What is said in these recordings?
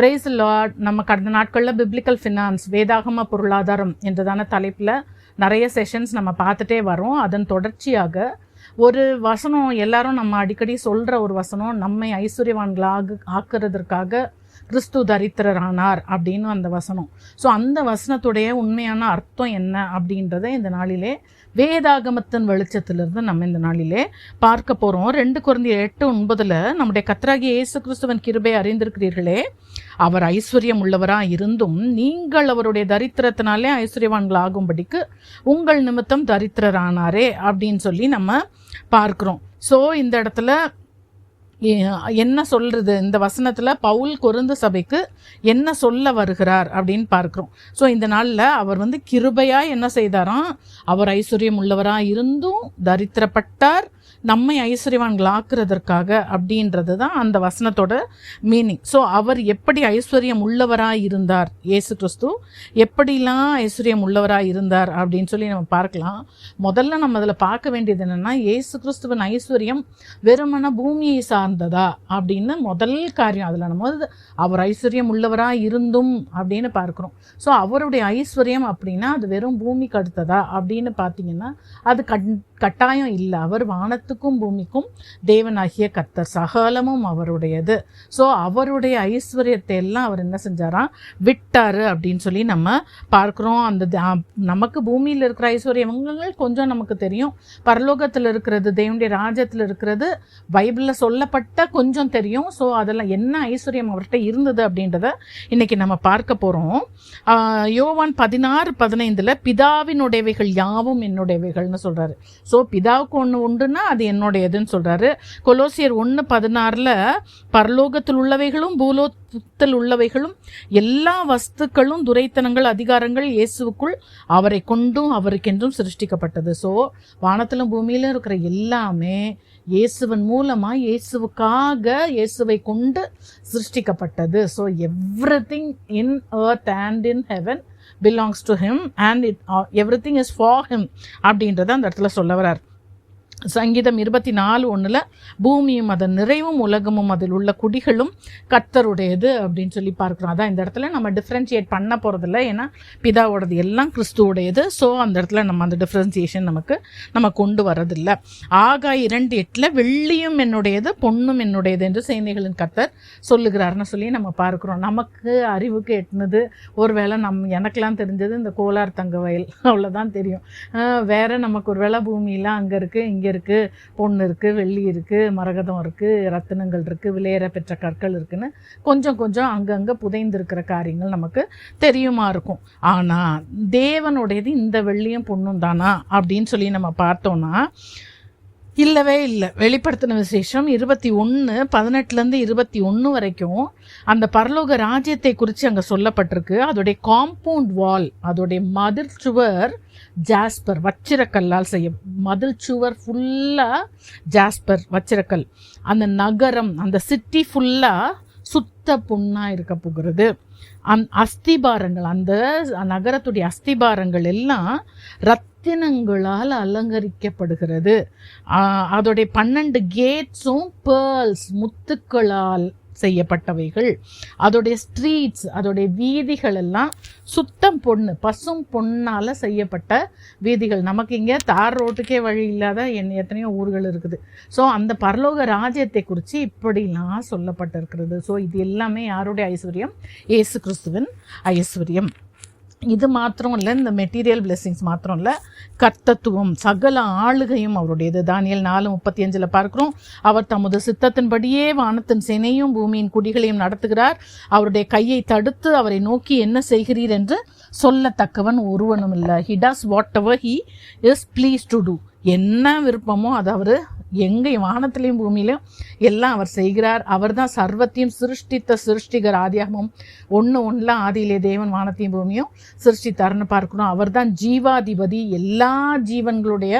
Price Lord நம்ம கடந்த நாட்களில் பிப்ளிக்கல் ஃபினான்ஸ் வேதாகம பொருளாதாரம் என்றதான தலைப்பில் நிறைய செஷன்ஸ் நம்ம பார்த்துட்டே வரோம். அதன் தொடர்ச்சியாக ஒரு வசனம் எல்லாரும் நம்ம அடிக்கடி சொல்கிற ஒரு வசனம் நம்மை ஐஸ்வர்யவான்களாக ஆக்குறதற்காக கிறிஸ்து தரித்திரரானார் அப்படின்னு அந்த வசனம். ஸோ அந்த வசனத்துடைய உண்மையான அர்த்தம் என்ன அப்படின்றத இந்த நாளிலே வேதாகமத்தின் வெளிச்சத்திலிருந்து நம்ம இந்த நாளிலே பார்க்க போகிறோம் ரெண்டு குழந்தைய எட்டு ஒன்பதில் நம்முடைய கத்ராகி இயேசு கிறிஸ்துவன் கிருபை அறிந்திருக்கிறீர்களே. அவர் ஐஸ்வர்யம் உள்ளவராக இருந்தும் நீங்கள் அவருடைய தரித்திரத்தினாலே ஐஸ்வர்யவான்கள் ஆகும்படிக்கு உங்கள் நிமித்தம் தரித்திரரானாரே அப்படின்னு சொல்லி நம்ம பார்க்குறோம். ஸோ இந்த இடத்துல என்ன சொல்றது? இந்த வசனத்துல பவுல் கொருந்து சபைக்கு என்ன சொல்ல வருகிறார் அப்படின்னு பார்க்குறோம். ஸோ இந்த நாளில் அவர் வந்து கிருபையா என்ன செய்தாராம்? அவர் ஐஸ்வர்யம் உள்ளவராக இருந்தும் தரித்திரப்பட்டார். நம்மை ஐஸ்வர்யவான்கள் ஆக்குறதற்காக அப்படின்றது தான் அந்த வசனத்தோட மீனிங் ஸோ அவர் எப்படி ஐஸ்வர்யம் உள்ளவராக இருந்தார்? இயேசு கிறிஸ்து எப்படிலாம் ஐஸ்வர்யம் உள்ளவராக இருந்தார் அப்படின்னு சொல்லி நம்ம பார்க்கலாம். முதல்ல நம்ம அதில் பார்க்க வேண்டியது என்னென்னா ஏசு கிறிஸ்துவின் ஐஸ்வர்யம் வெறுமன பூமியை சார்ந்ததா அப்படின்னு முதல் காரியம். அதில் நம்ம அவர் ஐஸ்வர்யம் உள்ளவராக இருந்தும் அப்படின்னு பார்க்குறோம். ஸோ அவருடைய ஐஸ்வர்யம் அப்படின்னா அது வெறும் பூமிக்கு அடுத்ததா அப்படின்னு பார்த்தீங்கன்னா அது கண் கட்டாயம் இல்லை. அவர் வானத்துக்கும் பூமிக்கும் தேவனாகிய கர்த்தர். சகலமும் அவருடையது. ஸோ அவருடைய ஐஸ்வர்யத்தை எல்லாம் அவர் என்ன செஞ்சாராம் விட்டார் அப்படின்னு சொல்லி நம்ம பார்க்குறோம். அந்த த- நமக்கு பூமியில் இருக்கிற ஐஸ்வர்யங்கள் கொஞ்சம் நமக்கு தெரியும். பரலோகத்தில் இருக்கிறது தேவனுடைய ராஜ்யத்தில் இருக்கிறது பைபிளில் சொல்லப்பட்ட கொஞ்சம் தெரியும். ஸோ அதெல்லாம் என்ன ஐஸ்வர்யம் அவர்கிட்ட இருந்தது அப்படின்றத இன்னைக்கு நம்ம பார்க்க போகிறோம் யோவான் பதினாறு பதினைந்தில் பிதாவினுடையவைகள் யாவும் என்னுடையவைகள்னு சொல்கிறாரு ஸோ பிதாவுக்கு ஒன்று உண்டுன்னா அது என்னுடையதுன்னு சொல்கிறாரு கொலோசியர் ஒன்று பதினாறில் பரலோகத்தில் உள்ளவைகளும் பூலோகத்தில் உள்ளவைகளும் எல்லா வஸ்துக்களும் துரைத்தனங்கள் அதிகாரங்கள் இயேசுவுக்குள் அவரை கொண்டும் அவருக்கென்றும் சிருஷ்டிக்கப்பட்டது. ஸோ வானத்திலும் பூமியிலும் இருக்கிற எல்லாமே இயேசுவின் மூலமாக இயேசுவுக்காக இயேசுவை கொண்டு சிருஷ்டிக்கப்பட்டது. So everything in earth and in heaven belongs to him and it everything is for him அப்படின்றத அந்த இடத்துல சொல்ல வரார் சங்கீதம் இருபத்தி நாலு ஒன்றில் பூமியும் அதன் நிறைவும் உலகமும் அதில் உள்ள குடிகளும் கத்தருடையது அப்படின்னு சொல்லி பார்க்குறோம். அதான் இந்த இடத்துல நம்ம டிஃப்ரென்ஷியேட் பண்ண போகிறதில்ல ஏன்னா பிதாவோடது எல்லாம் கிறிஸ்துவோடையது. ஸோ அந்த இடத்துல நம்ம அந்த டிஃப்ரென்சியேஷன் நமக்கு நம்ம கொண்டு வரதில்லை. ஆகா இரண்டு எட்டில் வெள்ளியும் என்னுடையது பொண்ணும் என்னுடையது என்று சேனைகளின் கத்தர் சொல்லுகிறாருன்னு சொல்லி நம்ம பார்க்குறோம். நமக்கு அறிவுக்கு எட்டுனது. ஒருவேளை நம் எனக்கெல்லாம் தெரிஞ்சது இந்த கோலார் தங்க வயல். அவ்வளோதான் தெரியும். வேறு நமக்கு ஒரு வேளை பூமியெலாம் அங்கே இருக்குது இங்கே இருக்குது பொண்ணு இருக்குது வெள்ளி இருக்குது மரகதம் இருக்குது ரத்தினங்கள் இருக்குது விலையேற பெற்ற கற்கள் இருக்குதுன்னு கொஞ்சம் கொஞ்சம் அங்கங்கே புதைந்திருக்கிற காரியங்கள் நமக்கு தெரியுமா இருக்கும். ஆனால் தேவனுடையது இந்த வெள்ளியும் பொண்ணும் தானா அப்படின்னு சொல்லி நம்ம பார்த்தோன்னா இல்லவே இல்லை. வெளிப்படுத்தின விசேஷம் இருபத்தி ஒன்று பதினெட்டுலேருந்து இருபத்தி ஒன்று வரைக்கும் அந்த பரலோக ராஜ்யத்தை குறித்து அங்கே சொல்லப்பட்டிருக்கு. அதோடைய காம்பவுண்ட் வால் அதோடைய மதில் சுவர் ஜாஸ்பர் வச்சிரக்கல்லால் செய்ய மதில் சுவர் ஃபுல்லாக ஜாஸ்பர் வச்சிரக்கல். அந்த நகரம் அந்த சிட்டி ஃபுல்லாக சுத்த பொண்ணாக இருக்க போகிறது. அந் அஸ்திபாரங்கள் அந்த நகரத்துடைய அஸ்திபாரங்கள் எல்லாம் ரத்தினங்களால் அலங்கரிக்கப்படுகிறது. அதோடைய பன்னெண்டு கேட்ஸும் பேர்ல்ஸ் முத்துக்களால் செய்யப்பட்டவைகள். அதோடைய ஸ்ட்ரீட்ஸ் அதோடைய வீதிகள் எல்லாம் சுத்தம் பொண்ணு பசும் பொண்ணால் செய்யப்பட்ட வீதிகள். நமக்கு இங்கே தார் ரோட்டுக்கே வழி இல்லாத என் எத்தனையோ ஊர்கள் இருக்குது. ஸோ அந்த பரலோக ராஜ்யத்தை குறித்து இப்படிலாம் சொல்லப்பட்டிருக்கிறது. ஸோ இது எல்லாமே யாருடைய ஐஸ்வர்யம்? இயேசு கிறிஸ்துவின் ஐஸ்வர்யம். இது மாத்திரம் இல்லை இந்த மெட்டீரியல் பிளெஸ்ஸிங்ஸ் மாத்திரம் இல்லை. கர்த்தத்துவம் சகல ஆளுகையும் அவருடையது. தானியல் நாலு முப்பத்தி அஞ்சில் பார்க்குறோம். அவர் தமது சித்தத்தின்படியே வானத்தின் சினையும் பூமியின் குடிகளையும் நடத்துகிறார். அவருடைய கையை தடுத்து அவரை நோக்கி என்ன செய்கிறீர் என்று சொல்லத்தக்கவன் ஒருவனும் இல்லை he does whatever he is please to do என்ன விருப்பமோ அதை அவர் எங்கே வானத்திலையும் பூமியிலையும் எல்லாம் அவர் செய்கிறார். அவர் தான் சர்வத்தையும் சிருஷ்டித்த சிருஷ்டிகர் ஆதியாகமும் ஒன்று ஒன்றில் ஆதியிலே தேவன் வானத்தையும் பூமியும் சிருஷ்டித்தார்னு பார்க்கணும். அவர் தான் ஜீவாதிபதி. எல்லா ஜீவன்களுடைய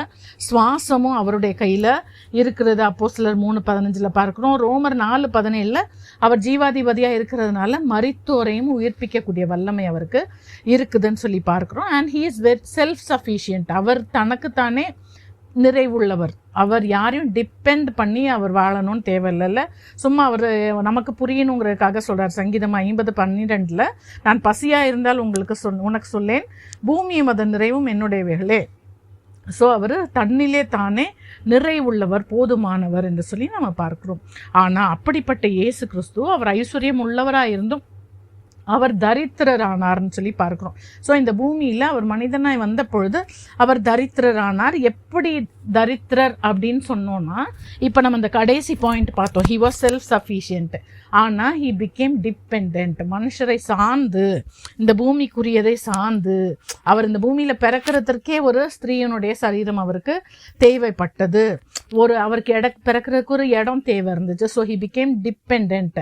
சுவாசமும் அவருடைய கையில் இருக்கிறது. அப்போ சிலர் மூணு பதினஞ்சில் பார்க்குறோம் ரோமர் நாலு பதினேழில் அவர் ஜீவாதிபதியாக இருக்கிறதுனால மரித்தோரையும் உயிர்ப்பிக்கக்கூடிய வல்லமை அவருக்கு இருக்குதுன்னு சொல்லி பார்க்குறோம் and he is very self sufficient அவர் தனக்குத்தானே நிறைவுள்ளவர். அவர் யாரையும் டிபெண்ட் பண்ணி அவர் வாழணும்னு தேவையில்லைல்ல. சும்மா அவர் நமக்கு புரியணுங்கிறதுக்காக சொல்கிறார் சங்கீதம் ஐம்பது பன்னிரெண்டில் நான் பசியாக இருந்தால் உங்களுக்கு சொல் உனக்கு சொல்லேன். பூமியும் அதன் நிறைவும் என்னுடையவைகளே. ஸோ அவர் தன்னிலே தானே நிறைவுள்ளவர் போதுமானவர் என்று சொல்லி நம்ம பார்க்குறோம். ஆனால் அப்படிப்பட்ட இயேசு கிறிஸ்து அவர் ஐஸ்வர்யம் உள்ளவராக இருந்தும் அவர் தரித்திரரானார்னு சொல்லி பார்க்கிறோம். ஸோ இந்த பூமியில் அவர் மனிதனாய் வந்த பொழுது அவர் தரித்திரரானார். எப்படி தரித்திரர் அப்படின்னு சொன்னோன்னா இப்போ நம்ம இந்த கடைசி பாயிண்ட் பார்த்தோம். ஹி வாஸ் செல்ஃப் சஃபிஷியன்ட் ஆனால் ஹி பிகேம் டிபெண்ட் மனுஷரை சார்ந்து இந்த பூமிக்குரியதை சார்ந்து அவர் இந்த பூமியில் பிறக்கிறதற்கே ஒரு ஸ்திரீயனுடைய சரீரம் அவருக்கு தேவைப்பட்டது. ஒரு அவருக்கு இட பிறக்கிறதுக்கு ஒரு இடம் தேவை இருந்துச்சு. ஸோ ஹி பிகேம் டிபெண்ட்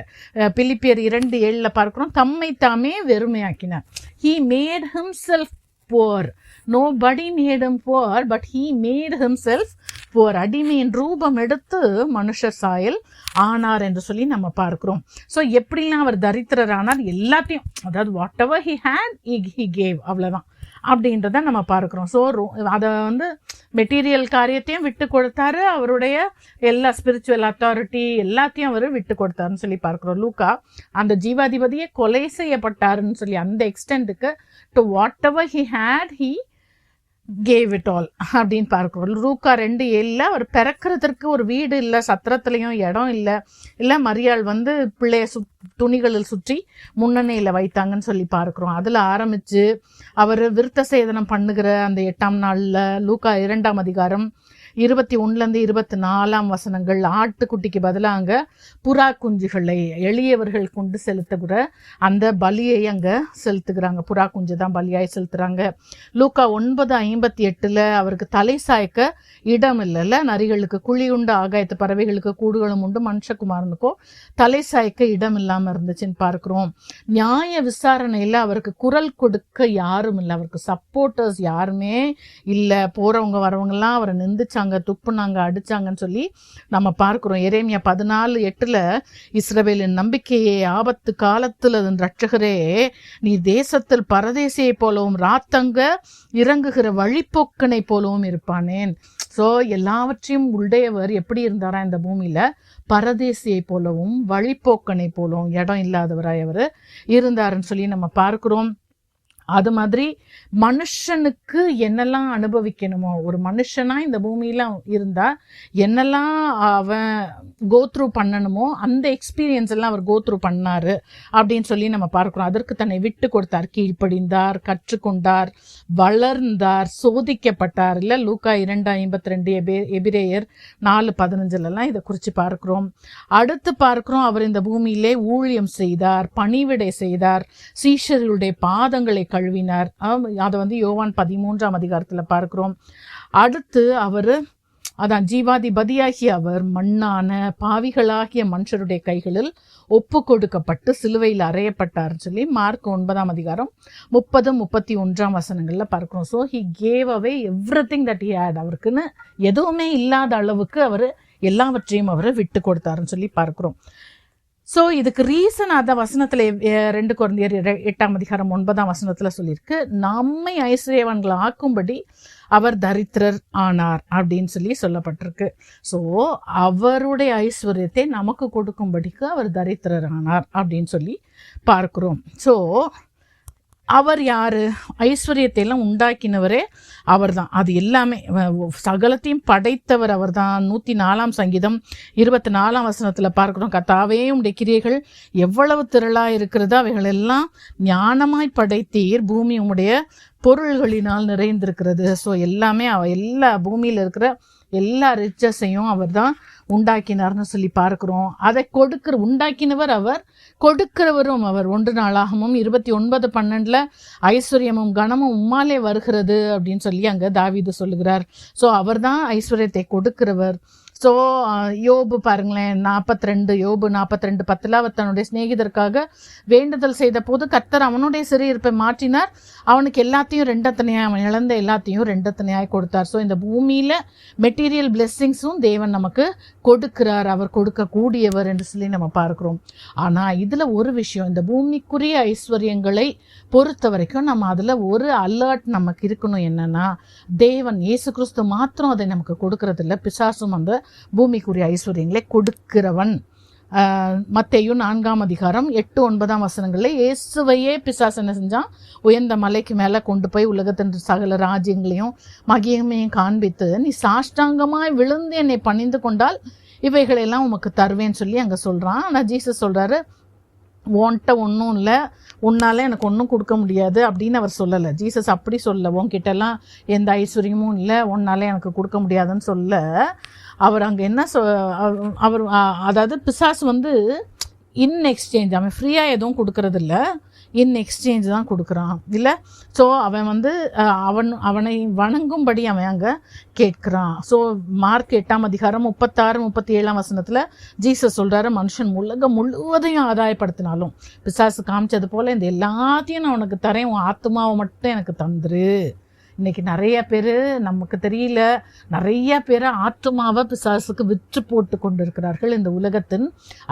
பிலிப்பியர் இரண்டு ஏழில் பார்க்குறோம். தம்மை தாமே வெறுமையாக்கினார். He made himself poor nobody made him poor but he made himself ஓர் அடிமையின் ரூபம் எடுத்து மனுஷர் சாயல் ஆனார் என்று சொல்லி நம்ம பார்க்கிறோம். ஸோ எப்படிலாம் அவர் தரித்திரரானார்? எல்லாத்தையும் அதாவது whatever he had he gave அவ்வளோதான் அப்படின்றத நம்ம பார்க்குறோம். ஸோ அதை வந்து மெட்டீரியல் காரியத்தையும் விட்டு கொடுத்தாரு. அவருடைய எல்லா ஸ்பிரிச்சுவல் அத்தாரிட்டி எல்லாத்தையும் அவர் விட்டு கொடுத்தாருன்னு சொல்லி பார்க்குறோம். லூக்கா அந்த ஜீவாதிபதியே கொலை செய்யப்பட்டாருன்னு சொல்லி அந்த எக்ஸ்டென்ட்டுக்கு to whatever he had he gave it all அப்படின்னு பார்க்குறோம். லூக்கா ரெண்டு ஏழில் அவர் பிறக்கிறதுக்கு ஒரு வீடு இல்லை சத்திரத்துலேயும் இடம் இல்லை இல்லை மரியாள் வந்து பிள்ளைய சு துணிகளில் சுற்றி முன்னணியில் வைத்தாங்கன்னு சொல்லி பார்க்குறோம். அதில் ஆரம்பித்து அவர் விருத்த சேதனம் பண்ணுகிற அந்த எட்டாம் நாளில் லூக்கா இரண்டாம் அதிகாரம் இருபத்தி ஒன்றுலேருந்து இருபத்தி நாலாம் வசனங்கள் ஆட்டுக்குட்டிக்கு பதிலாக அங்கே புறா குஞ்சுகளை எளியவர்கள் கொண்டு செலுத்துகிற அந்த பலியை அங்கே செலுத்துகிறாங்க. புறா குஞ்சு தான் பலியாய் செலுத்துகிறாங்க லூக்கா ஒன்பது ஐம்பத்தி எட்டில் அவருக்கு தலை சாய்க்க இடம் இல்லைல்ல. நரிகளுக்கு குழி உண்டு ஆகாயத்து பறவைகளுக்கு கூடுகளும் உண்டு. மனுஷகுமாரனுக்கோ தலை சாய்க்க இடம் இல்லாமல் இருந்துச்சுன்னு பார்க்குறோம். நியாய விசாரணையில் அவருக்கு குரல் கொடுக்க யாரும் இல்லை. அவருக்கு சப்போர்ட்டர்ஸ் யாருமே இல்லை. போகிறவங்க வரவங்கெல்லாம் அவரை நிந்திச்சாங்க. துப்புனாங்க அடிச்சாங்கன்னு சொல்லி நம்ம பார்க்குறோம். எரேமியா பதினாலு எட்டில் இஸ்ரவேலின் நம்பிக்கையே ஆபத்து காலத்தில் ரட்சகரே நீ தேசத்தில் பரதேசியை போலவும் ராத்தங்க இறங்குகிற வழிப்போக்கனை போலவும் இருப்பானேன். ஸோ எல்லாவற்றையும் உடையவர் எப்படி இருந்தாரா இந்த பூமியில்? பரதேசியை போலவும் வழிப்போக்கனை போலவும் இடம் இல்லாதவராய் அவர் இருந்தாருன்னு சொல்லி நம்ம பார்க்குறோம். அது மாதிரி மனுஷனுக்கு என்னெல்லாம் அனுபவிக்கணுமோ ஒரு மனுஷனா இந்த பூமியில இருந்தா என்னெல்லாம் அவன் கோத்ரூ பண்ணணுமோ அந்த எக்ஸ்பீரியன்ஸ் எல்லாம் அவர் கோத்ரூ பண்ணாரு அப்படின்னு சொல்லி நம்ம பார்க்கிறோம். அதற்கு தன்னை விட்டு கொடுத்தார். கீழ்ப்படிந்தார் கற்றுக்கொண்டார் வளர்ந்தார் சோதிக்கப்பட்டார். இல்லை லூக்கா இரண்டு ஐம்பத்தி ரெண்டு எபே எபிரேயர் நாலு பதினஞ்சுலலாம் இதை குறித்து பார்க்கிறோம். அடுத்து பார்க்கிறோம் அவர் இந்த பூமியிலே ஊழியம் செய்தார் பணிவிடை செய்தார் சீஷர்களுடைய பாதங்களை கழுவினார். அதை வந்து யோவான் பதிமூன்றாம் அதிகாரத்தில் பார்க்கிறோம். அடுத்து அவர் அதான் ஜீவாதிபதியாகிய அவர் மண்ணான பாவிகளாகிய மனுஷருடைய கைகளில் ஒப்பு கொடுக்கப்பட்டு சிலுவையில் அறையப்பட்டார்னு சொல்லி மார்க் ஒன்பதாம் அதிகாரம் முப்பது முப்பத்தி ஒன்றாம் வசனங்களில் பார்க்குறோம். So he gave away everything that he had அவருக்குன்னு எதுவுமே இல்லாத அளவுக்கு அவர் எல்லாவற்றையும் அவர் விட்டு கொடுத்தாருன்னு சொல்லி பார்க்குறோம். ஸோ இதுக்கு ரீசன் அதான் வசனத்தில் ரெண்டு குழந்தையர் எட்டாம் அதிகாரம் ஒன்பதாம் வசனத்தில் சொல்லியிருக்கு. நம்மை ஐஸ்வர்யவான்களை ஆக்கும்படி அவர் தரித்திரர் ஆனார் அப்படின்னு சொல்லி சொல்லப்பட்டிருக்கு. ஸோ அவருடைய ஐஸ்வர்யத்தை நமக்கு கொடுக்கும்படிக்கு அவர் தரித்திரர் ஆனார் அப்படின்னு சொல்லி பார்க்குறோம். ஸோ அவர் யார்? ஐஸ்வர்யத்தை எல்லாம் உண்டாக்கினவரே அவர் தான் அது எல்லாமே சகலத்தையும் படைத்தவர் அவர் தான் நூற்றி நாலாம் சங்கீதம் இருபத்தி நாலாம் வசனத்தில் பார்க்குறோம். கத்தாவே உடைய கிரியைகள் எவ்வளவு திரளாக இருக்கிறதோ அவைகள் எல்லாம் ஞானமாய் படைத்தீர். பூமி உம்முடைய பொருள்களினால் நிறைந்திருக்கிறது. ஸோ எல்லாமே அவ எல்லா பூமியில் இருக்கிற எல்லா ரிச்சஸையும் அவர் தான் உண்டாக்கினார்னு சொல்லி பார்க்குறோம். அதை கொடுக்கிற உண்டாக்கினவர் அவர் கொடுக்கிறவரும் அவர். ஒன்று நாளாகவும் இருபத்தி ஒன்பது பன்னெண்டில் ஐஸ்வர்யமும் கனமும் உம்மாலே வருகிறது அப்படின்னு சொல்லி அங்கே தாவீது சொல்லுகிறார். ஸோ அவர் தான் ஐஸ்வர்யத்தை கொடுக்கிறவர். ஸோ யோபு பாருங்களேன் நாற்பத்தி ரெண்டு யோபு நாற்பத்தி ரெண்டு பத்தில் அவர் தன்னுடைய சிநேகிதருக்காக வேண்டுதல் செய்த போது கர்த்தர் அவனுடைய சிறையிருப்பை மாற்றினார். அவனுக்கு எல்லாத்தையும் ரெண்டத்தனையாய் அவன் இழந்த எல்லாத்தையும் ரெண்டத்தனையாய் கொடுத்தார். ஸோ இந்த பூமியில் மெட்டீரியல் பிளெஸ்ஸிங்ஸும் தேவன் நமக்கு கொடுக்கிறார். அவர் கொடுக்கக்கூடியவர் என்று சொல்லி நம்ம பார்க்குறோம். ஆனால் இதில் ஒரு விஷயம் இந்த பூமிக்குரிய ஐஸ்வர்யங்களை பொறுத்த வரைக்கும் நம்ம அதில் ஒரு அலர்ட் நமக்கு இருக்கணும் என்னென்னா தேவன் இயேசு கிறிஸ்து மாத்திரம் அதை நமக்கு கொடுக்கறதில்ல. பிசாசும் அந்த பூமிக்குரிய ஐஸ்வர்யங்களை கொடுக்கிறவன். மத்தையும் நான்காம் அதிகாரம் எட்டு ஒன்பதாம் வசனங்களில் இயேசுவையே பிசாஸ் என்ன செஞ்சான்? உயர்ந்த மலைக்கு மேலே கொண்டு போய் உலகத்தின் சகல ராஜ்யங்களையும் மகிமையும் காண்பித்து நீ சாஷ்டாங்கமாய் விழுந்து என்னை பணிந்து கொண்டால் இவைகளெல்லாம் உமக்கு தருவேன்னு சொல்லி அங்கே சொல்கிறான் ஆனால் ஜீசஸ் சொல்கிறாரு உன்கிட்ட ஒன்றும் இல்லை. உன்னால் எனக்கு ஒன்றும் கொடுக்க முடியாது அப்படின்னு அவர் சொல்லலை. ஜீசஸ் அப்படி சொல்ல உன்கிட்டலாம் எந்த ஐஸ்வர்யமும் இல்லை. உன்னால் எனக்கு கொடுக்க முடியாதுன்னு சொல்ல. அவர் அங்கே என்ன சொ அவர்- அவர் அதாவது பிசாசு வந்து இன் எக்ஸ்சேஞ்ச் அவன் ஃப்ரீயாக எதுவும் கொடுக்கறதில்ல. இன் எக்ஸ்சேஞ்ச் தான் கொடுக்குறான். இல்லை? ஸோ அவன் வந்து அவன் அவனை வணங்கும்படி அவன் அங்கே கேட்குறான். ஸோ மார்க் எட்டாம் அதிகாரம் முப்பத்தாறு முப்பத்தி ஏழாம் வசனத்தில் ஜீசஸ் சொல்கிறாரு மனுஷன் உலகம் முழுவதையும் ஆதாயப்படுத்தினாலும் பிசாசு காமிச்சது போல் இந்த எல்லாத்தையும் நான் உனக்கு தரேன். உன் ஆத்மாவை மட்டும் எனக்கு தந்துரு. இன்னைக்கு நிறைய பேர் நமக்கு தெரியல நிறைய பேர் ஆற்றுமாவை பிசாசுக்கு விற்று போட்டு கொண்டு இருக்கிறார்கள் இந்த உலகத்தின்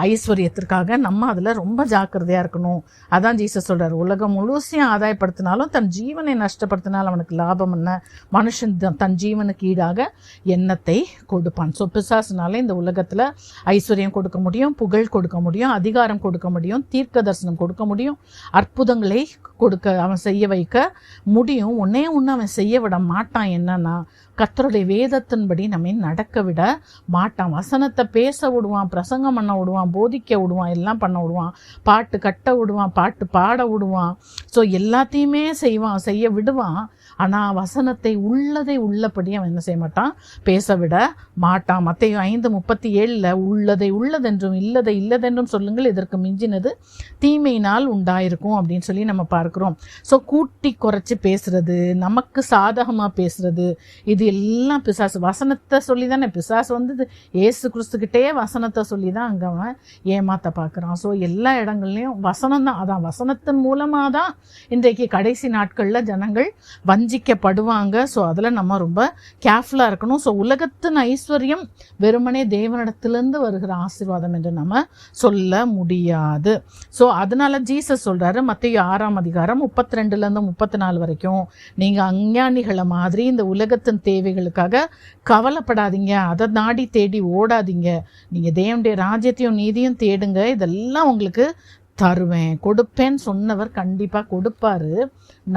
ஐஸ்வர்யத்திற்காக. நம்ம அதில் ரொம்ப ஜாக்கிரதையாக இருக்கணும். அதான் ஜீசஸ் சொல்கிறார் உலகம் முழுசையும் ஆதாயப்படுத்தினாலும் தன் ஜீவனை நஷ்டப்படுத்தினாலும் அவனுக்கு லாபம் என்ன? மனுஷன் தன் ஜீவனுக்கு ஈடாக எண்ணத்தை கொடுப்பான். ஸோ பிசாசுனால இந்த உலகத்தில் ஐஸ்வர்யம் கொடுக்க முடியும் புகழ் கொடுக்க முடியும் அதிகாரம் கொடுக்க முடியும் தீர்க்க தரிசனம் கொடுக்க முடியும் அற்புதங்களை கொடுக்க அவன் செய்ய வைக்க முடியும். ஒன்னே ஒன்று அவன் செய்ய விட மாட்டான். என்னன்னா கத்தருடைய வேதத்தின்படி நம்ம நடக்க விட மாட்டான். வசனத்தை பேச விடுவான் பிரசங்கம் பண்ண விடுவான் போதிக்க விடுவான் எல்லாம் பண்ண விடுவான். பாட்டு கட்ட விடுவான் பாட்டு பாட விடுவான். ஸோ எல்லாத்தையுமே செய்வான் செய்ய விடுவான். ஆனால் வசனத்தை உள்ளதை உள்ளபடி அவன் என்ன செய்ய மாட்டான்? பேச விட மாட்டான். மத்தையும் ஐந்து முப்பத்தி ஏழில் உள்ளதை உள்ளதென்றும் இல்லதை இல்லதென்றும் சொல்லுங்கள் இதற்கு மிஞ்சினது தீமையினால் உண்டாயிருக்கும் அப்படின்னு சொல்லி நம்ம பார்க்குறோம். ஸோ கூட்டி குறைச்சி பேசுறது நமக்கு சாதகமாக பேசுறது இது எல்லாம் பிசாசு. வசனத்தை சொல்லி தானே பிசாசு வந்து ஏசு கிறிஸ்துக்கிட்டே வசனத்தை சொல்லி தான் அங்கே அவன் ஏமாத்த பார்க்குறான். ஸோ எல்லா இடங்கள்லையும் வசனம் தான் அதான் வசனத்தின் மூலமாக தான் இன்றைக்கு கடைசி நாட்களில் ஜனங்கள் வந்து வஞ்சிக்கப்படுவாங்க. ஸோ அதில் நம்ம ரொம்ப கேர்ஃபுல்லாக இருக்கணும். ஸோ உலகத்தின் ஐஸ்வர்யம் வெறுமனே தேவனிடத்திலேருந்து வருகிற ஆசீர்வாதம் என்று நம்ம சொல்ல முடியாது. ஸோ அதனால ஜீசஸ் சொல்கிறாரு மத்திய ஆறாம் அதிகாரம் முப்பத்தி ரெண்டுலேருந்து முப்பத்தி நாலு வரைக்கும் நீங்கள் அஞ்ஞானிகளை மாதிரி இந்த உலகத்தின் தேவைகளுக்காக கவலைப்படாதீங்க. அதை நாடி தேடி ஓடாதீங்க. நீங்கள் தேவனுடைய ராஜ்யத்தையும் நீதியும் தேடுங்க. இதெல்லாம் உங்களுக்கு தருவேன். கொடுப்பேன்னு சொன்னவர் கண்டிப்பாக கொடுப்பாரு.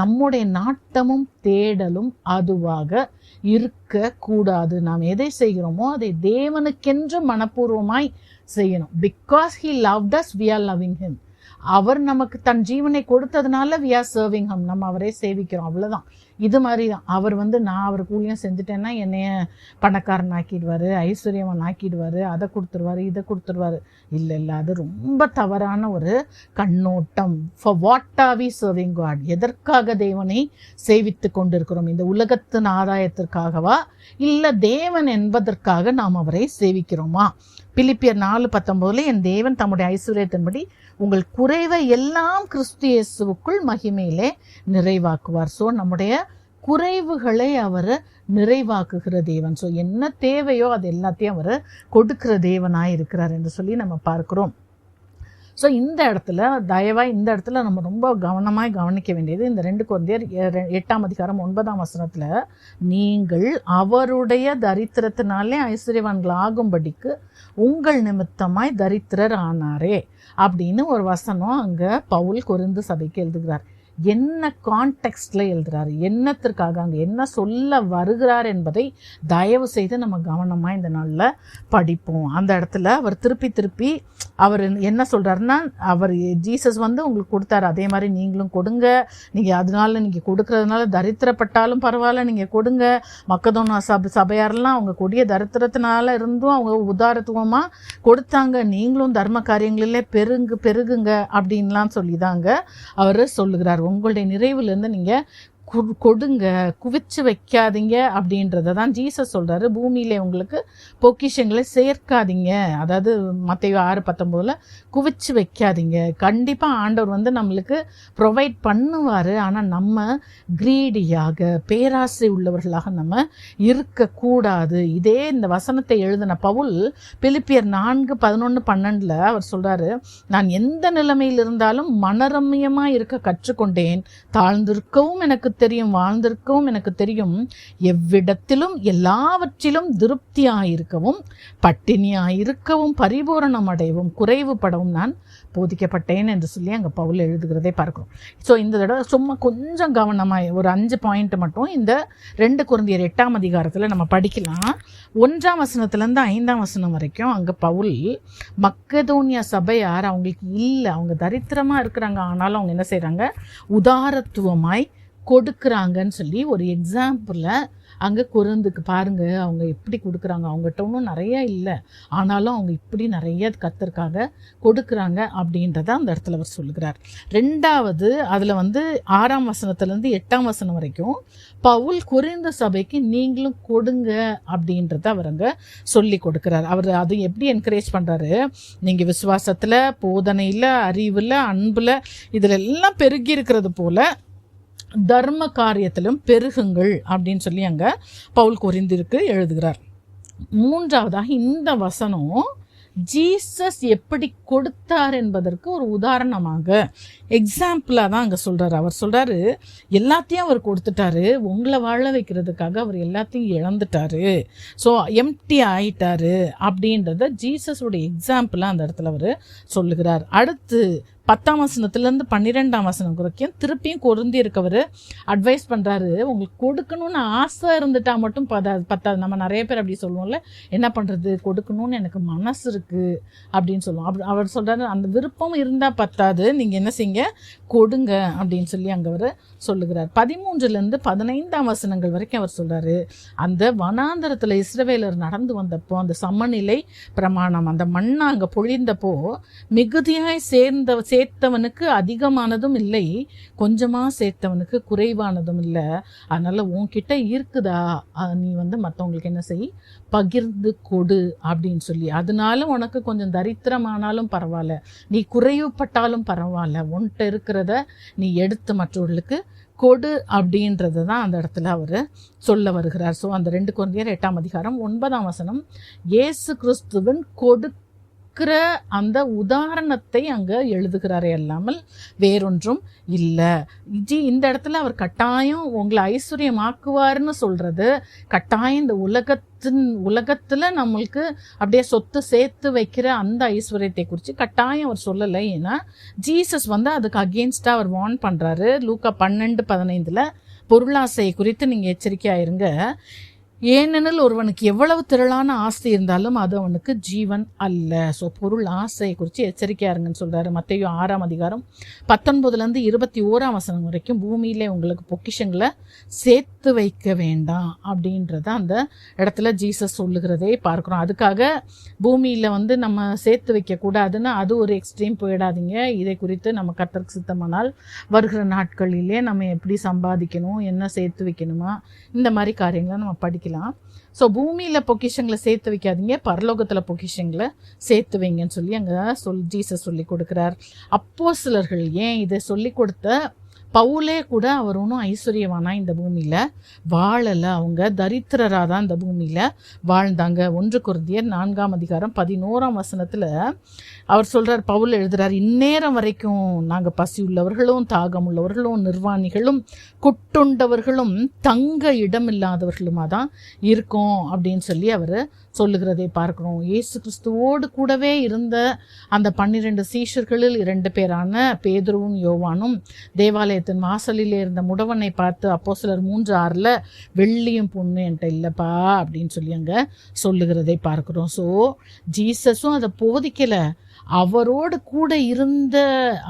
நம்முடைய நாட்டமும் தேடலும் அதுவாக இருக்கக்கூடாது. நாம் எதை செய்கிறோமோ அதை தேவனுக்கென்று மனப்பூர்வமாய் செய்யணும். Because he loved us we are loving him அவர் நமக்கு தன் ஜீவனை கொடுத்ததுனால வி ஆர் சர்விங் ஹம் நம்ம அவரே சேவிக்கிறோம். அவ்வளோதான் இது மாதிரி தான். அவர் வந்து நான் அவர் கூலியும் செஞ்சுட்டேன்னா என்னைய பணக்காரன் ஆக்கிடுவார் ஐஸ்வர்யவன் ஆக்கிடுவார் அதை கொடுத்துருவாரு இதை கொடுத்துருவாரு. இல்லை இல்லை அது ரொம்ப தவறான ஒரு கண்ணோட்டம். For what are we serving God எதற்காக தேவனை சேவித்து கொண்டிருக்கிறோம்? இந்த உலகத்தின் ஆதாயத்திற்காகவா? இல்லை தேவன் என்பதற்காக நாம் அவரை சேவிக்கிறோமா? பிலிப்பியர் நாலு பத்தொம்போதில் என் தேவன் தம்முடைய ஐஸ்வர்யத்தின்படி உங்கள் குறைவை எல்லாம் கிறிஸ்து இயேசுவுக்குள் மகிமையிலே நிறைவாக்குவார். ஸோ நம்முடைய குறைவுகளை அவர் நிறைவாக்குகிற தேவன். ஸோ என்ன தேவையோ அது எல்லாத்தையும் அவர் கொடுக்கிற தேவனாக இருக்கிறார் என்று சொல்லி நம்ம பார்க்குறோம். ஸோ இந்த இடத்துல தயவாக இந்த இடத்துல நம்ம ரொம்ப கவனமாக கவனிக்க வேண்டியது இந்த ரெண்டு குழந்தையர் எட்டாம் அதிகாரம் ஒன்பதாம் வசனத்தில் நீங்கள் அவருடைய தரித்திரத்தினாலே ஐஸ்வர்யவான்கள் ஆகும்படிக்கு உங்கள் நிமித்தமாய் தரித்திரர் ஆனாரே. அப்படின்னு ஒரு வசனம் அங்கே பவுல் கொருந்து சபைக்கு எழுதுகிறார். என்ன கான்டெக்ஸ்டில் எழுதுறாரு? என்னத்திற்காக அங்கே என்ன சொல்ல வருகிறார் என்பதை தயவு செய்து நம்ம கவனமாக இந்த நாளில் படிப்போம். அந்த இடத்துல அவர் திருப்பி திருப்பி அவர் என்ன சொல்கிறாருன்னா அவர் ஜீசஸ் வந்து உங்களுக்கு கொடுத்தாரு அதே மாதிரி நீங்களும் கொடுங்க. நீங்கள் அதனால நீங்கள் கொடுக்கறதுனால தரித்திரப்பட்டாலும் பரவாயில்ல நீங்கள் கொடுங்க. மக்கதோனா சப சபையாரெல்லாம் அவங்க கொடிய தரித்திரத்தினால இருந்தும் அவங்க உதாரத்துவமாக கொடுத்தாங்க. நீங்களும் தர்ம காரியங்களிலே பெருங்கு பெருகுங்க அப்படின்லாம் சொல்லி தாங்க அவர் சொல்லுகிறார். உங்களுடைய நிறைவிலேருந்து நீங்கள் கொடுங்க குவிச்சு வைக்காதீங்க அப்படின்றத தான் ஜீசஸ் சொல்கிறாரு பூமியிலே உங்களுக்கு பொக்கிஷங்களை சேர்க்காதீங்க. அதாவது மற்ற ஆறு பத்தொம்போதில் குவிச்சு வைக்காதீங்க. கண்டிப்பாக ஆண்டவர் வந்து நம்மளுக்கு ப்ரொவைட் பண்ணுவார். ஆனால் நம்ம கிரீடியாக பேராசை உள்ளவர்களாக நம்ம இருக்கக்கூடாது. இதே இந்த வசனத்தை எழுதின பவுல் பிலிப்பியர் நான்கு பதினொன்று பன்னெண்டில் அவர் சொல்கிறாரு நான் எந்த நிலைமையில் இருந்தாலும் மனரம்யமாக இருக்க கற்றுக்கொண்டேன். தாழ்ந்திருக்கவும் எனக்கு தெரியும் வாழ்ந்திருக்கவும் எனக்கு தெரியும். எவ்விடத்திலும் எல்லாவற்றிலும் திருப்தியாயிருக்கவும் பட்டினியாயிருக்கவும் பரிபூரணம் அடையவும் குறைவுபடவும் நான் போதிக்கப்பட்டேன் என்று சொல்லி அங்கே பவுல் எழுதுகிறதே பார்க்கிறோம். ஸோ இந்த தடவை சும்மா கொஞ்சம் கவனமாக ஒரு அஞ்சு பாயிண்ட் மட்டும் இந்த ரெண்டு குருந்தியர் எட்டாம் அதிகாரத்தில் நம்ம படிக்கலாம். ஒன்றாம் வசனத்துலேருந்து ஐந்தாம் வசனம் வரைக்கும் அங்கே பவுல் மக்கதோனியா சபையார் அவங்களுக்கு இல்லை அவங்க தரித்திரமாக இருக்கிறாங்க. ஆனாலும் அவங்க என்ன செய்கிறாங்க உதாரத்துவமாய் கொடுக்குறாங்கன்னு சொல்லி ஒரு எக்ஸாம்பிளை அங்கே குரந்துக்கு பாருங்கள் அவங்க எப்படி கொடுக்குறாங்க அவங்ககிட்ட ஒன்றும் நிறைய இல்லை. ஆனாலும் அவங்க இப்படி நிறைய கற்றுருக்காங்க கொடுக்குறாங்க அப்படின்றத அந்த இடத்துல அவர் சொல்லுகிறார். ரெண்டாவது அதில் வந்து ஆறாம் வசனத்துலேருந்து எட்டாம் வசனம் வரைக்கும் பவுல் குறைந்த சபைக்கு நீங்களும் கொடுங்க அப்படின்றத அவர் அங்கே சொல்லி கொடுக்குறார். அவர் அது எப்படி என்கரேஜ் பண்ணுறாரு நீங்கள் விசுவாசத்தில் போதனையில் அறிவில் அன்பில் இதில் எல்லாம் பெருகி இருக்கிறது போல் தர்ம காரியத்திலும் பெருகுங்கள் அப்படின்னு சொல்லி அங்கே பவுல் குறிந்திருக்கு எழுதுகிறார். மூன்றாவதாக இந்த வசனம் ஜீசஸ் எப்படி கொடுத்தார் என்பதற்கு ஒரு உதாரணமாக. எக்ஸாம்பிளாக தான் அங்கே சொல்கிறார் அவர் சொல்கிறாரு எல்லாத்தையும் அவர் கொடுத்துட்டாரு. உங்களை வாழ வைக்கிறதுக்காக அவர் எல்லாத்தையும் இழந்துட்டாரு. ஸோ எம்டி ஆயிட்டாரு. அப்படின்றத ஜீசஸோட எக்ஸாம்பிளாக அந்த இடத்துல அவர் சொல்லுகிறார். அடுத்து பத்தாம் வசனத்துலேருந்து பன்னிரெண்டாம் வசனம் வரைக்கும் திருப்பியும் கொருந்தி இருக்கவர் அட்வைஸ் பண்ணுறாரு உங்களுக்கு கொடுக்கணும்னு ஆசை இருந்துட்டா மட்டும் பத்தாது பத்தாது. நம்ம நிறைய பேர் அப்படி சொல்லுவோம்ல என்ன பண்ணுறது கொடுக்கணும்னு எனக்கு மனசு இருக்குது அப்படின்னு சொல்லுவோம். அப்படி அவர் சொல்கிறாரு அந்த விருப்பம் இருந்தால் பத்தாது. நீங்கள் என்ன செய்யுங்க? கொடுங்க அப்படின்னு சொல்லி அங்கே அவர் சொல்லுகிறார். பதிமூன்றுலேருந்து பதினைந்தாம் வசனங்கள் வரைக்கும் அவர் சொல்கிறாரு அந்த வனாந்தரத்தில் இஸ்ரவேலர் நடந்து வந்தப்போ அந்த சமநிலை பிரமாணம் அந்த மண்ணை அங்கே பொழிந்தப்போ மிகுதியாய் சேர்ந்த சேர்த்தவனுக்கு அதிகமானதும் இல்லை கொஞ்சமாக சேர்த்தவனுக்கு குறைவானதும் இல்லை. அதனால் உன்கிட்ட இருக்குதா? நீ வந்து மற்றவங்களுக்கு என்ன செய்? பகிர்ந்து கொடு அப்படின்னு சொல்லி. அதனால உனக்கு கொஞ்சம் தரித்திரமானாலும் பரவாயில்ல. நீ குறைவுபட்டாலும் பரவாயில்ல. உன்கிட்ட இருக்கிறத நீ எடுத்து மற்றவர்களுக்கு கொடு அப்படின்றது தான் அந்த இடத்துல அவர் சொல்ல வருகிறார். ஸோ அந்த ரெண்டு குழந்தையர் எட்டாம் அதிகாரம் ஒன்பதாம் வசனம் இயேசு கிறிஸ்துவின் இருக்கிற அந்த உதாரணத்தை அங்கே எழுதுகிறாரே அல்லாமல் வேறொன்றும் இல்லை. ஜி இந்த இடத்துல அவர் கட்டாயம் உங்களை ஐஸ்வர்யமாக்குவார்னு சொல்கிறது கட்டாயம் இந்த உலகத்தின் உலகத்தில் நம்மளுக்கு அப்படியே சொத்து சேர்த்து வைக்கிற அந்த ஐஸ்வர்யத்தை குறித்து கட்டாயம் அவர் சொல்லலை. ஏன்னா ஜீசஸ் வந்து அதுக்கு அகேன்ஸ்டாக அவர் வார்ன் பண்ணுறாரு லூக்கா பன்னெண்டு பதினைந்தில் பொருளாசை குறித்து நீங்கள் எச்சரிக்கையாயிருங்க ஏனெனில் ஒருவனுக்கு எவ்வளவு திரளான ஆஸ்தி இருந்தாலும் அது அவனுக்கு ஜீவன் அல்ல. ஸோ பொருள் ஆசையை குறித்து எச்சரிக்கையாக இருங்கன்னு சொல்றாரு மத்தையும் ஆறாம் அதிகாரம் பத்தொன்பதுலேருந்து இருபத்தி ஓராம் வசனம் வரைக்கும் பூமியிலே உங்களுக்கு பொக்கிஷங்களை சேர்த்து வைக்க வேண்டாம் அப்படின்றத அந்த இடத்துல ஜீசஸ் சொல்லுகிறதே பார்க்குறோம். அதுக்காக பூமியில் வந்து நம்ம சேர்த்து வைக்கக்கூடாதுன்னு அது ஒரு எக்ஸ்ட்ரீம் போயிடாதீங்க. இதை குறித்து நம்ம கத்தருக்கு சித்தமானால் வருகிற நாட்களிலே நம்ம எப்படி சம்பாதிக்கணும் என்ன சேர்த்து வைக்கணுமா இந்த மாதிரி காரியங்களை நம்ம படிக்கலாம். ஸோ பூமியில் பொக்கிஷங்களை சேர்த்து வைக்காதீங்க. பரலோகத்தில் பொக்கிஷங்களை சேர்த்து வைங்கன்னு சொல்லி அங்கே சொல் ஜீசஸ் சொல்லி கொடுக்குறார். அப்போ சிலர்கள் ஏன் இதை சொல்லி கொடுத்த பவுலே கூட அவர் ஒன்றும் ஐஸ்வர்யவானா இந்த பூமியில்? வாழலை அவங்க. தரித்திரராக தான் இந்த பூமியில் வாழ்ந்தாங்க. ஒன்று குருந்தியர் நான்காம் அதிகாரம் பதினோராம் வசனத்தில் அவர் சொல்கிறார் பவுல் எழுதுறார் இந்நேரம் வரைக்கும் நாங்கள் பசி உள்ளவர்களும் தாகம் உள்ளவர்களும் நிர்வாணிகளும் குட்டுண்டவர்களும் தங்க இடமில்லாதவர்களுமாக தான் இருக்கோம் அப்படின்னு சொல்லி அவர் சொல்லுகிறதை பார்க்கிறோம். இயேசு கிறிஸ்துவோடு கூடவே இருந்த அந்த பன்னிரெண்டு சீஷர்களில் இரண்டு பேரான பேதுருவும் யோவானும் தேவாலயத்தின் வாசலிலே இருந்த முடவனை பார்த்து அப்போ சிலர் மூன்று ஆறில் வெள்ளியும் பொண்ணு என்கிட்ட இல்லைப்பா அப்படின்னு சொல்லி அங்கே சொல்லுகிறதை பார்க்குறோம். ஸோ ஜீசஸும் அதை போதிக்கலை. அவரோடு கூட இருந்த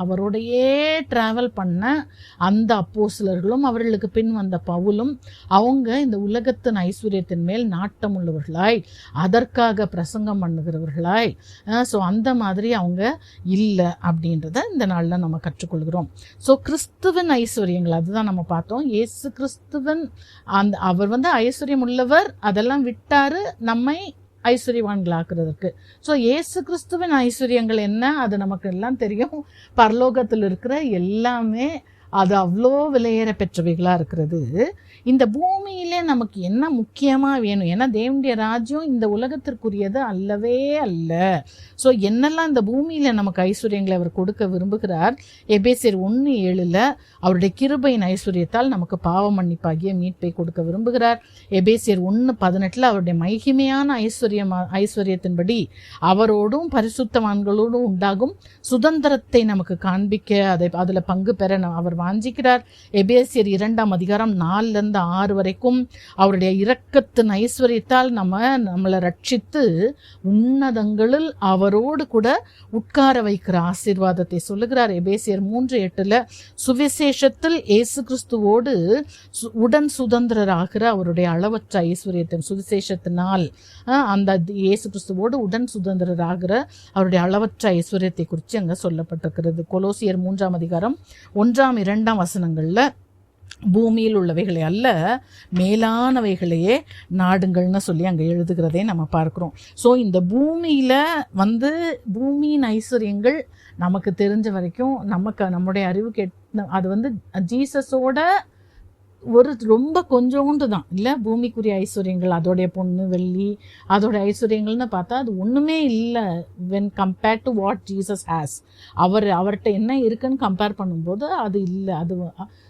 அவரோடையே ட்ராவல் பண்ண அந்த அப்போஸ்தலர்களும் அவர்களுக்கு பின் வந்த பவுலும் அவங்க இந்த உலகத்தின் ஐஸ்வர்யத்தின் மேல் நாட்டம் உள்ளவர்களாய் அதற்காக பிரசங்கம் பண்ணுகிறவர்களாய். ஸோ அந்த மாதிரி அவங்க இல்லை அப்படின்றத இந்த நாளில் நம்ம கற்றுக்கொள்கிறோம். ஸோ கிறிஸ்துவன் ஐஸ்வர்யங்கள் அதுதான் நம்ம பார்த்தோம். ஏசு கிறிஸ்துவன் அந்த அவர் வந்து ஐஸ்வர்யம் உள்ளவர் அதெல்லாம் விட்டார் நம்மை ஐஸ்வர்யவான்களாக்குறதுக்கு ஸோ இயேசு கிறிஸ்துவின் ஐஸ்வர்யங்கள் என்ன? அது நமக்கு எல்லாம் தெரியும். பரலோகத்தில் இருக்கிற எல்லாமே அது அவ்வளோ விலையேற பெற்றவைகளாக இருக்கிறது. இந்த பூமியிலே நமக்கு என்ன முக்கியமாக வேணும்? ஏன்னா தேவனுடைய ராஜ்யம் இந்த உலகத்திற்குரியது அல்லவே அல்ல. ஸோ என்னெல்லாம் இந்த பூமியில் நமக்கு ஐஸ்வர்யங்களை அவர் கொடுக்க விரும்புகிறார்? எபேசியர் ஒன்று ஏழில் அவருடைய கிருபையின் ஐஸ்வர்யத்தால் நமக்கு பாவ மன்னிப்பாகிய மீட்பை கொடுக்க விரும்புகிறார். எபேசியர் ஒன்று பதினெட்டில் அவருடைய மகிமையான ஐஸ்வர்யமா ஐஸ்வர்யத்தின்படி அவரோடும் பரிசுத்தவான்களோடும் உண்டாகும் சுதந்திரத்தை நமக்கு காண்பிக்க அதை அதில் பங்கு பெற அவர் வாஞ்சிக்கிறார். எபேசியர் இரண்டாம் அதிகாரம் நாலுலேருந்து ஆறு வரைக்கும் அவருடைய இரக்கத்தின் ஐஸ்வர்யத்தால் நம்ம நம்மளை ரட்சித்து உன்னதங்களில் அவரோடு கூட உட்கார வைக்கிற ஆசீர்வாதத்தை சொல்லுகிறார். எபேசியர் மூன்று எட்டில் சுவிசேஷத்தில் இயேசு கிறிஸ்துவோடு சு- உடன் சுதந்திரராகிற அவருடைய அளவற்ற ஐஸ்வர்யத்தின் சுவிசேஷத்தினால் அந்த இயேசு கிறிஸ்துவோடு உடன் சுதந்திரராகிற அவருடைய அளவற்ற ஐஸ்வர்யத்தை குறித்து அங்கே சொல்லப்பட்டிருக்கிறது. கொலோசியர் மூன்றாம் அதிகாரம் ஒன்றாம் இரண்டாம் வசனங்களில் பூமியில் உள்ளவைகளை அல்ல மேலானவைகளையே நாடுங்கள்னு சொல்லி அங்கே எழுதுகிறதே நம்ம பார்க்குறோம். ஸோ இந்த பூமியில் வந்து பூமியின் ஐஸ்வர்யங்கள் நமக்கு தெரிஞ்ச வரைக்கும் நமக்கு நம்முடைய அறிவு கெட் அது வந்து ஜீசஸோட ஒரு ரொம்ப கொஞ்சோண்டு தான். இல்லை பூமிக்குரிய ஐஸ்வர்யங்கள் அதோடைய பொண்ணு வெள்ளி அதோடைய ஐஸ்வர்யங்கள்னு பார்த்தா அது ஒன்றுமே இல்லை when compared to what Jesus has அவர் அவர்கிட்ட என்ன இருக்குன்னு கம்பேர் பண்ணும்போது அது இல்லை அது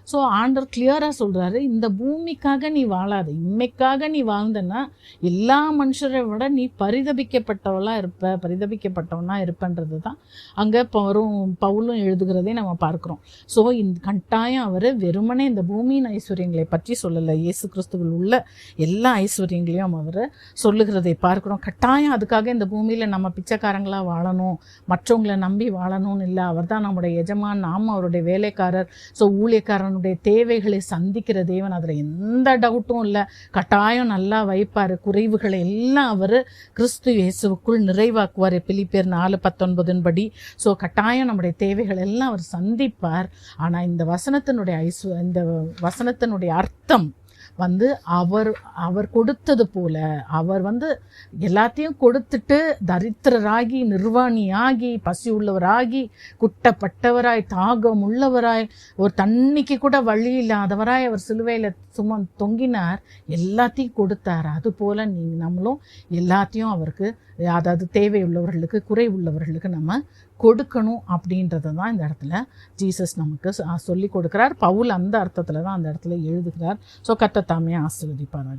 ஸோ ஆண்டர் கிளியராக சொல்கிறாரு இந்த பூமிக்காக நீ வாழாத இம்மைக்காக நீ வாழ்ந்தன்னா எல்லா மனுஷரை விட நீ பரிதபிக்கப்பட்டவளாக இருப்ப பரிதபிக்கப்பட்டவனாக இருப்பன்றது தான் அங்கே வரும் பவுலும் எழுதுகிறதே நம்ம பார்க்குறோம். ஸோ இந்த கட்டாயம் அவர் வெறுமனே இந்த பூமியின் ஐஸ்வர்யங்களை பற்றி சொல்லலை. இயேசு கிறிஸ்துவில் உள்ள எல்லா ஐஸ்வர்யங்களையும் அவர் சொல்லுகிறதை பார்க்குறோம். கட்டாயம் அதுக்காக இந்த பூமியில் நம்ம பிச்சைக்காரங்களாக வாழணும். மற்றவங்களை நம்பி வாழணும்னு இல்லை. அவர் தான் நம்முடைய எஜமான். நாம் அவருடைய வேலைக்காரர். ஸோ ஊழியக்காரனுடைய தேவைகளை சந்திக்கிற தேவன். அதில் எந்த டவுட்டும் இல்லை. கட்டாயம் நல்லா வைப்பார். குறைவுகளை எல்லாம் அவர் கிறிஸ்து இயேசுக்குள் நிறைவாக்குவார். பிலிப்பேர் நாலு பத்தொன்பதின் படி. ஸோ கட்டாயம் நம்முடைய தேவைகள் எல்லாம் அவர் சந்திப்பார். ஆனால் இந்த வசனத்தினுடைய ஐஸ்வ இந்த வசனத்தின் வசனத்தினுடைய அர்த்தம் வந்து அவர் அவர் கொடுத்தது போல அவர் வந்து எல்லாத்தையும் கொடுத்துட்டு தரித்திரராகி நிர்வாணியாகி பசி உள்ளவராகி குட்டப்பட்டவராய் தாகம் உள்ளவராய் ஒரு தண்ணிக்கு கூட வழி இல்லாதவராய் அவர் சிலுவையில் சும்மா தொங்கினார் எல்லாத்தையும் கொடுத்தார். அதுபோல் நீ நம்மளும் எல்லாத்தையும் அவருக்கு அதாவது தேவை உள்ளவர்களுக்கு குறை உள்ளவர்களுக்கு நம்ம கொடுக்கணும் அப்படின்றத தான் இந்த இடத்துல ஜீசஸ் நமக்கு சொல்லி கொடுக்குறார். பவுல் அந்த அர்த்தத்தில் தான் அந்த இடத்துல எழுதுகிறார். ஸோ கத்தத்தாமே ஆசீர்வதிப்பார்கள்